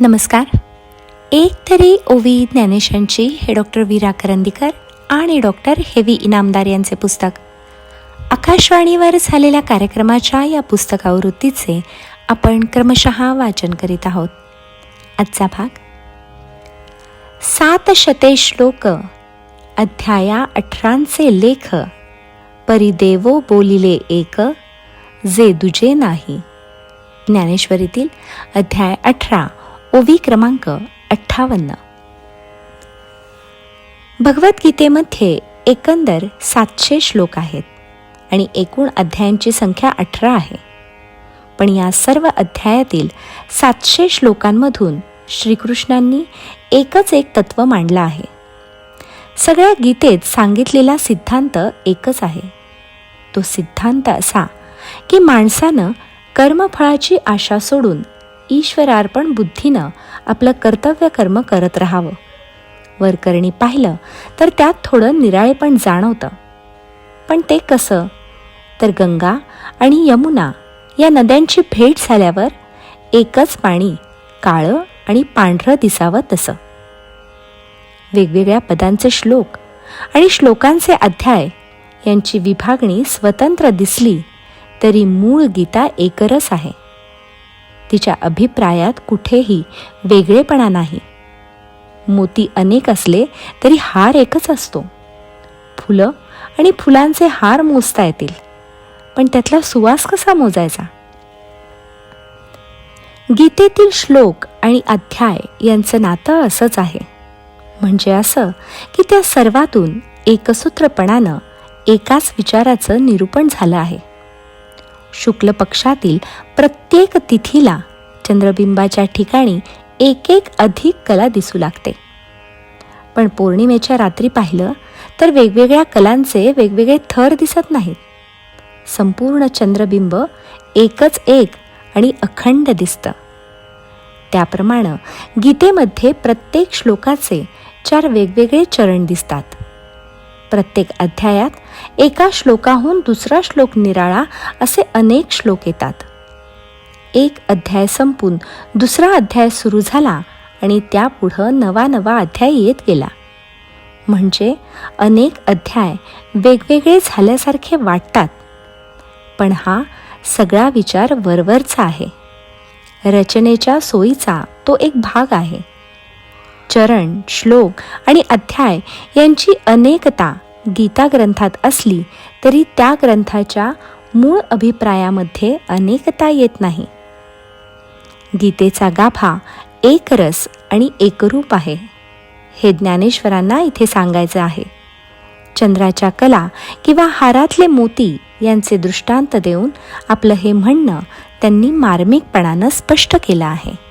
नमस्कार. एक तरी ओवी ज्ञानेशांची हे डॉक्टर वीरा करंदीकर आणि डॉक्टर हेवी इनामदार यांचे पुस्तक. आकाशवाणीवर झालेल्या कार्यक्रमाच्या या पुस्तकावृत्तीचे आपण क्रमशः वाचन करीत आहोत. आजचा भाग. सात शते श्लोक अध्याया अठरांचे लेख परिदेवो बोलिले एक जे दुजे नाही. ज्ञानेश्वरीतील अध्याय अठरा. ओवी क्रमांक अठ्ठावन्न. भगवद्गीतेमध्ये एकंदर सातशे श्लोक आहेत आणि एकूण अध्यायांची संख्या अठरा आहे. पण या सर्व अध्यायातील सातशे श्लोकांमधून श्रीकृष्णांनी एकच एक तत्व मांडलं आहे. सगळ्या गीतेत सांगितलेला सिद्धांत एकच आहे. तो सिद्धांत असा की माणसानं कर्मफळाची आशा सोडून ईश्वरार्पण बुद्धीनं आपलं कर्तव्य कर्म करत राहावं. वरकरणी पाहिलं तर त्यात थोडं निराळेपण जाणवतं. पण ते कसं? तर गंगा आणि यमुना या नद्यांची भेट झाल्यावर एकच पाणी काळं आणि पांढरं दिसावं तसं. वेगवेगळ्या पदांचे श्लोक आणि श्लोकांचे अध्याय यांची विभागणी स्वतंत्र दिसली तरी मूळ गीता एकरस आहे. तिच्या अभिप्रायात कुठेही वेगळेपणा नाही. मोती अनेक असले तरी हार एकच असतो. फुलं आणि फुलांचे हार मोजता येतील. पण त्यातला सुवास कसा मोजायचा? गीतेतील श्लोक आणि अध्याय यांचं नातं असंच आहे. म्हणजे असं की त्या सर्वातून एकसूत्रपणानं एकाच विचाराचं निरूपण झालं आहे. शुक्ल पक्षातील प्रत्येक तिथीला चंद्रबिंबाच्या ठिकाणी एक एक अधिक कला दिसू लागते. पण पौर्णिमेच्या रात्री पाहिलं तर वेगवेगळ्या कलांचे वेगवेगळे थर दिसत नाहीत. संपूर्ण चंद्रबिंब एकच एक आणि अखंड दिसतं. त्याप्रमाणे गीतेमध्ये प्रत्येक श्लोकाचे चार वेगवेगळे चरण दिसतात. प्रत्येक अध्यायात एका श्लोकाहून दुसरा श्लोक निराळा असे अनेक श्लोक येतात. एक अध्याय संपून दुसरा अध्याय सुरू झाला आणि त्यापुढं नवा नवा अध्याय येत गेला. म्हणजे अनेक अध्याय वेगवेगळे झाल्यासारखे वाटतात पण हा सगळा विचार वरवरचा आहे. रचनेच्या सोयीचा तो एक भाग आहे. चरण श्लोक आणि अध्याय यांची अनेकता गीता ग्रंथात असली तरी त्या ग्रंथाच्या मूळ अभिप्रायामध्ये अनेकता येत नाही. गीतेचा गाभा एकरस आणि एकरूप आहे. हे ज्ञानेश्वरांना इथे सांगायचं आहे. चंद्राच्या कला किंवा हारातले मोती यांचे दृष्टांत देऊन आपलं हे म्हणणं त्यांनी मार्मिकपणानं स्पष्ट केलं आहे.